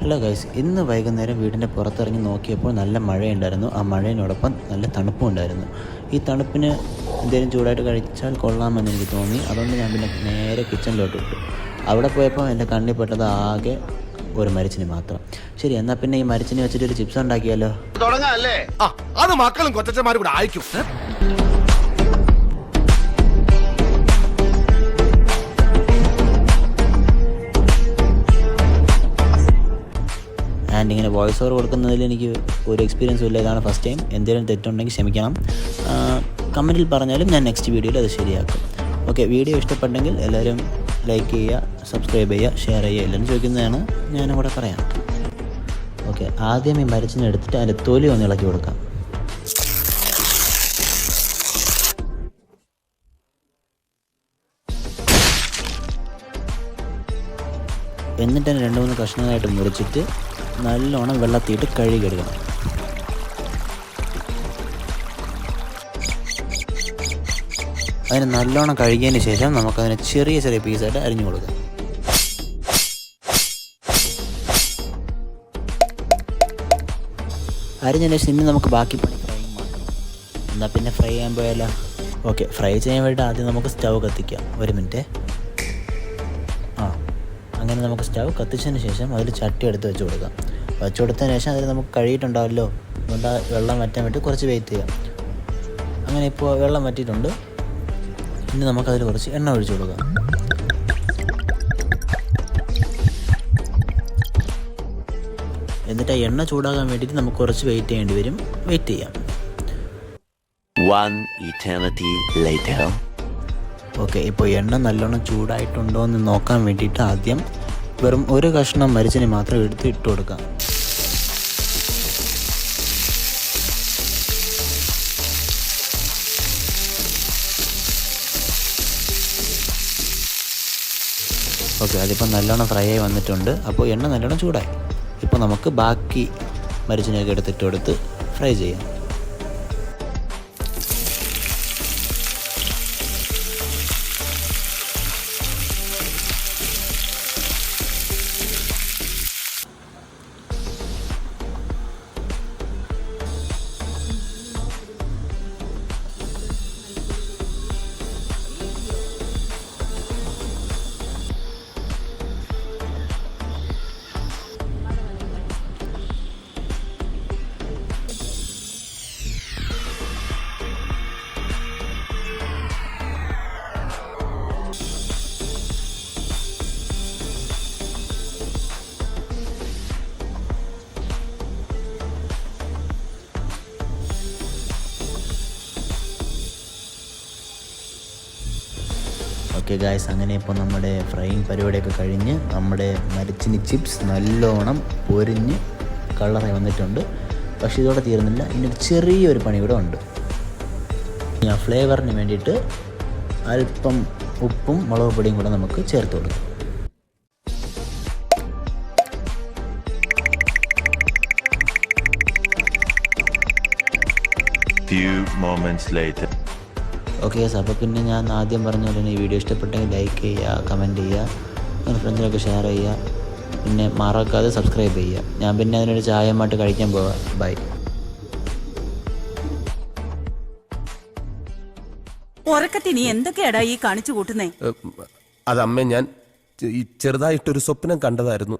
Hello guys ഇന്ന് വൈകുന്നേരം വീടിന്റെ പുറത്തിറങ്ങി നോക്കിയപ്പോൾ നല്ല മഴയുണ്ടായിരുന്നു. ആ മഴയോടൊപ്പം നല്ല തണുപ്പും ഉണ്ടായിരുന്നു. ഈ തണുപ്പിന് എന്തെങ്കിലും ചൂടായിട്ട് കഴിച്ചാൽ കൊള്ളാമെന്ന് എനിക്ക് തോന്നി. അതുകൊണ്ട് ഞാൻ പിന്നെ നേരെ കിച്ചണിലോട്ട് വിട്ടു അവിടെ പോയപ്പോൾ എന്റെ കണ്ണിൽ പെട്ടത് ആകെ ഒരു മരിച്ചിന് മാത്രം. ശരി എന്നാൽ പിന്നെ ഈ മരിച്ചിനെ വെച്ചിട്ട് ഒരു ചിപ്സ് ഉണ്ടാക്കിയാലോ? ആ അത് മക്കളും കൊച്ചന്മാരും കൂടെ അയക്കും ആൻഡ് ഇങ്ങനെ വോയിസ് ഓവർ കൊടുക്കുന്നതിൽ എനിക്ക് ഒരു എക്സ്പീരിയൻസും ഇല്ല. ഇതാണ് ഫസ്റ്റ് ടൈം എന്തെങ്കിലും തെറ്റുണ്ടെങ്കിൽ ക്ഷമിക്കണം. കമന്റിൽ പറഞ്ഞാലും ഞാൻ നെക്സ്റ്റ് വീഡിയോയിൽ അത് ശരിയാക്കും. ഓക്കെ വീഡിയോ ഇഷ്ടപ്പെട്ടെങ്കിൽ എല്ലാവരും ലൈക്ക് ചെയ്യുക സബ്സ്ക്രൈബ് ചെയ്യുക ഷെയർ ചെയ്യുക. എല്ലാം ചോദിക്കുന്നതാണ് ഞാനിവിടെ പറയാം. ഓക്കെ ആദ്യം ഈ മരച്ചിനെ എടുത്തിട്ട് അതിന്റെ തൊലി ഒന്ന് ഇളക്കി കൊടുക്കാം. എന്നിട്ട് രണ്ട് മൂന്ന് കഷ്ണങ്ങളായിട്ട് മുറിച്ചിട്ട് നല്ലോണം വെള്ളത്തിയിട്ട് കഴുകിയെടുക്കണം. അതിന് നല്ലോണം കഴുകിയതിന് ശേഷം നമുക്കതിനെ ചെറിയ ചെറിയ പീസായിട്ട് അരിഞ്ഞു കൊടുക്കാം. അരിഞ്ഞതിന് ശേഷം ഇനി നമുക്ക് ബാക്കി പണി ഫ്രൈയിങ് മാത്രം എന്നാൽ പിന്നെ ഫ്രൈ ചെയ്യാൻ പോയാലോ? ഓക്കെ ഫ്രൈ ചെയ്യാൻ വേണ്ടി ആദ്യം നമുക്ക് സ്റ്റൗ കത്തിക്കാം. ഒരു മിനിറ്റ്. ആ അങ്ങനെ നമുക്ക് സ്റ്റവ് കത്തിച്ചതിന് ശേഷം അതിൽ ചട്ടി എടുത്ത് വെച്ച് കൊടുക്കാം. വെച്ച് കൊടുത്തതിന് ശേഷം അതിൽ നമുക്ക് കഴുകിയിട്ടുണ്ടാവല്ലോ. അതുകൊണ്ട് വെള്ളം വറ്റാൻ വേണ്ടി കുറച്ച് വെയിറ്റ് ചെയ്യാം അങ്ങനെ ഇപ്പോൾ വെള്ളം വറ്റിയിട്ടുണ്ട്. ഇനി നമുക്കതിൽ കുറച്ച് എണ്ണ ഒഴിച്ചു കൊടുക്കാം. എന്നിട്ട് ആ എണ്ണ ചൂടാകാൻ വേണ്ടിയിട്ട് നമുക്ക് കുറച്ച് വെയിറ്റ് ചെയ്യേണ്ടി വരും. വെയിറ്റ് ചെയ്യാം. ഓക്കെ ഇപ്പോൾ എണ്ണ നല്ലോണം ചൂടായിട്ടുണ്ടോ എന്ന് നോക്കാൻ വേണ്ടിയിട്ട് ആദ്യം വെറും ഒരു കഷ്ണം മരിച്ചിന് മാത്രം എടുത്ത് ഇട്ട് കൊടുക്കാം. ഓക്കെ അതിപ്പോൾ നല്ലോണം ഫ്രൈ ആയി വന്നിട്ടുണ്ട്. അപ്പോൾ എണ്ണ നല്ലോണം ചൂടായി. ഇപ്പോൾ നമുക്ക് ബാക്കി മരിച്ചിനൊക്കെ എടുത്തിട്ട് കൊടുത്ത് ഫ്രൈ ചെയ്യാം. ഓക്കെ ഗായ്സ് അങ്ങനെ ഇപ്പോൾ നമ്മുടെ ഫ്രൈയിങ് പരിപാടിയൊക്കെ കഴിഞ്ഞ് നമ്മുടെ മരച്ചിനി ചിപ്സ് നല്ലോണം പൊരിഞ്ഞ് കളറായി വന്നിട്ടുണ്ട്. പക്ഷേ ഇതോടെ തീർന്നില്ല. ഇതിന്റെ ചെറിയൊരു പണി കൂടെ ഉണ്ട്. ഞാൻ ഫ്ലേവറിന് വേണ്ടിയിട്ട് അല്പം ഉപ്പും മുളക് പൊടിയും കൂടെ നമുക്ക് ചേർത്ത് കൊടുക്കാം. Few moments later. Okay yes അപ്പോൾ പിന്നെ ഞാൻ ആദ്യം പറഞ്ഞ പോലെ തന്നെ ഈ വീഡിയോ ഇഷ്ടപ്പെട്ടെങ്കിൽ ലൈക്ക് ചെയ്യുക കമന്റ് ചെയ്യുക നിങ്ങളുടെ ഫ്രണ്ട്സിനൊക്കെ ഷെയർ ചെയ്യുക പിന്നെ മറക്കാതെ സബ്സ്ക്രൈബ് ചെയ്യുക. ഞാൻ പിന്നെ അതിനൊരു ചായമായിട്ട് കഴിക്കാൻ പോവാം. ബൈ ഉറക്കത്തി നീ എന്തൊക്കെയാടാ ഈ കാണിച്ചു കൂട്ടുന്നേ? അതമ്മേ ഞാൻ ഈ ചെറുതായിട്ടൊരു സ്വപ്നം കണ്ടതായിരുന്നു.